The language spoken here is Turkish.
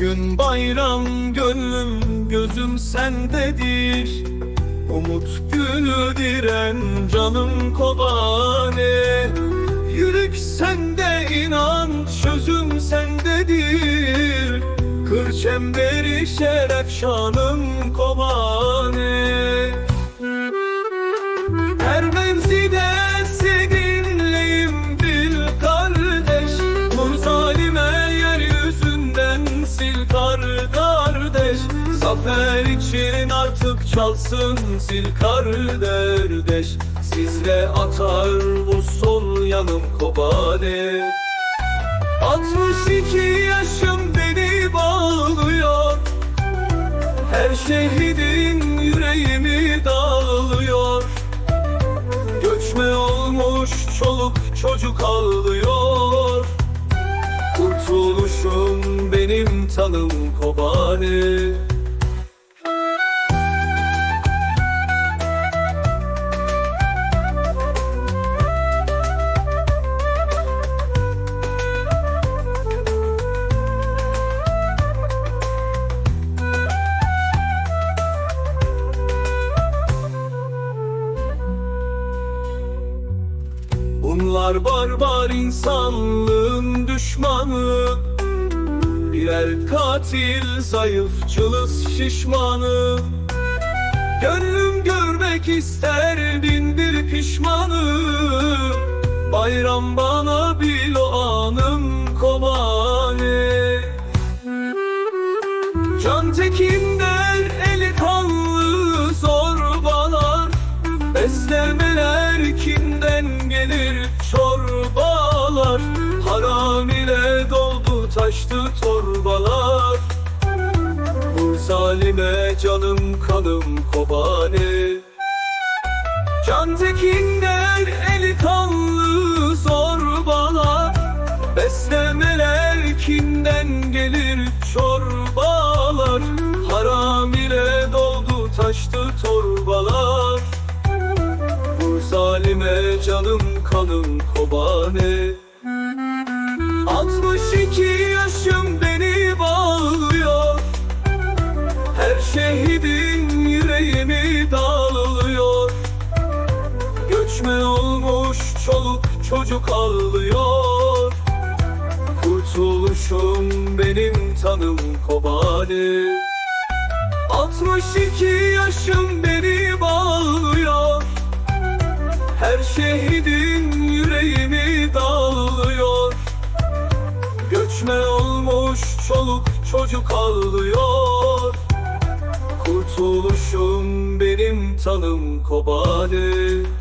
Bugün bayram gönlüm gözüm sendedir. Umut günü diren canım kobane. Yürek sende inan sözüm sendedir. Kır çemberi şeref şanım kobane kardeş. Zafer için artık çalsın sil kardeş. Sizle atar bu sol yanım kobane. 62 yaşım beni bağlıyor. Her şehidin yüreğimi dağılıyor Göçme olmuş çoluk çocuk ağlıyor Kurtuluşum benim tanım kobane Bunlar barbar insanlığın düşmanı. Birer katil zayıf cılız şişmanı. Gönlüm görmek ister bin bir pişmanı. Bayram bana bil o anım kobane Can Tekin'den eli kanlı zorbalar. Beslemeler taştı torbalar. Bu zalime canım kanım kobane. Can Tekin'den eli kanlı zorbalar. Beslemeler kimden gelir çorbalar. Haram ile doldu taştı torbalar. Bu zalime canım kanım kobane çocuk ağlıyor. Kurtuluşum benim tanım kobane 62 yaşım beni bağlıyor. Her şehidin yüreğimi dağılıyor Göçme olmuş çoluk çocuk ağlıyor. Kurtuluşum benim tanım kobane